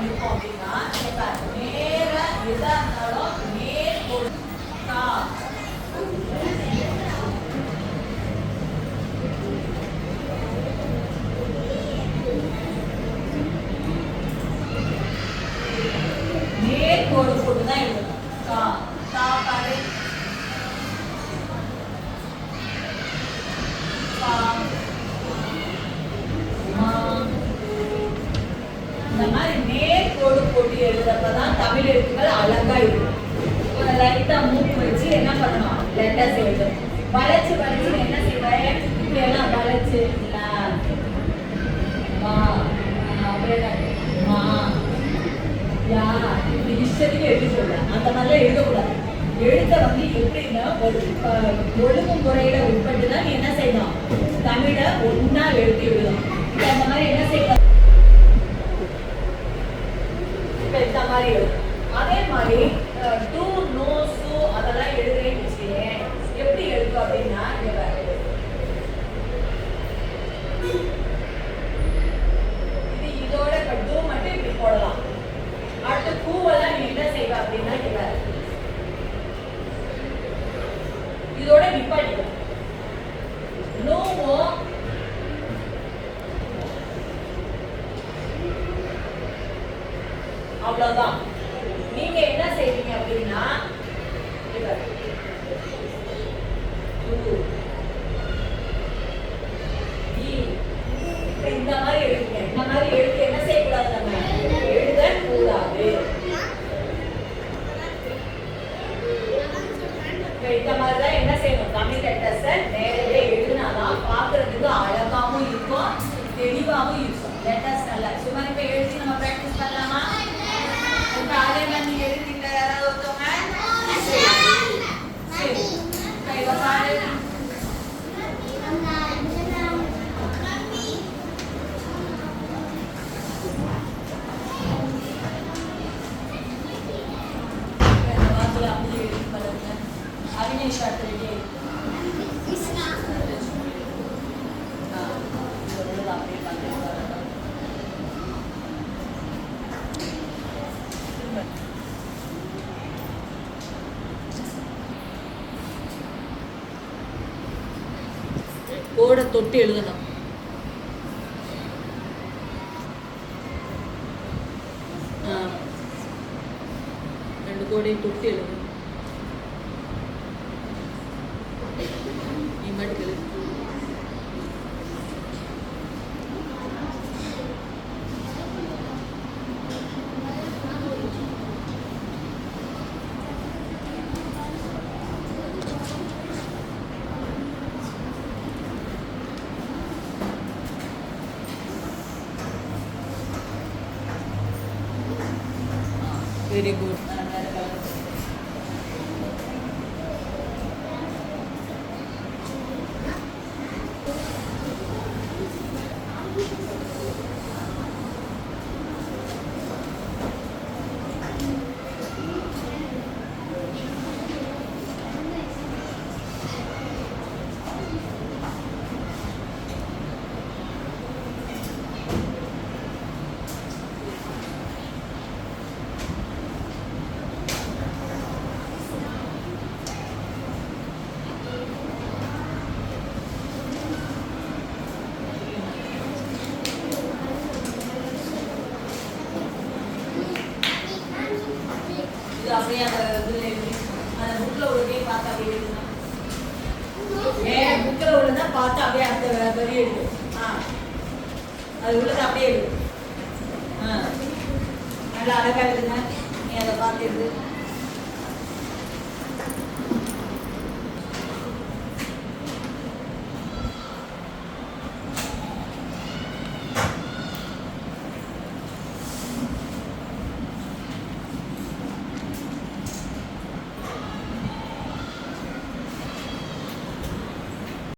பண்ணிருக்கோம் அப்படின்னா நேர எதா இருந்தாலும் நேர் கொடுத்தா நேர் கோடு போட்டு தான் எழுதணும். கோடு போட்டு எழுதுறப்பதான் தமிழ் எழுத்துக்கள் அழகா இருக்கும். ஒரு லைட்டா மூக்கு வச்சு என்ன பண்ணணும்? லெட்டர்ஸ் எழுதணும் வளைச்சு வளைச்சு என்ன செய்வேன்? இப்படி எல்லாம் வளைச்சு மா, மா, யா, இப்படி இஷ்டத்துக்கு எழுதி சொல்ல அந்த மாதிரிலாம் எழுதக்கூடாது. எழுத்த வந்து எப்படின்னா ஒரு ஒழுங்கு முறையில உட்பட்டு தான் என்ன செய்யணும்? தமிழை ஒன்னா எழுதி எழுதணும். அந்த மாதிரி என்ன செய்யணும்? மாதிரி இருக்கும் அதே மாதிரி 得到 அவினேஷ் அடுத்த ரெடி அப்படியே பண்ணி பாருங்க கோடை தொட்டு எழுதணும். ரெண்டு கோடையும் தொட்டு எழுதணும் நீ மட்டும் எழுது வெரி குட் நீ அந்த இதுல எழுதி அந்த புக்ல உள்ளதே பார்த்து அப்படியே எழுதணும் வேற புக்ல உள்ளதா பார்த்து அப்படியே அந்த வ- வரி எழுது. ஆ. அது உள்ளதை அப்படியே எழுது. ஆ. நல்லா அழகா எழுதுங்க நீ அதை பார்த்து எழுது.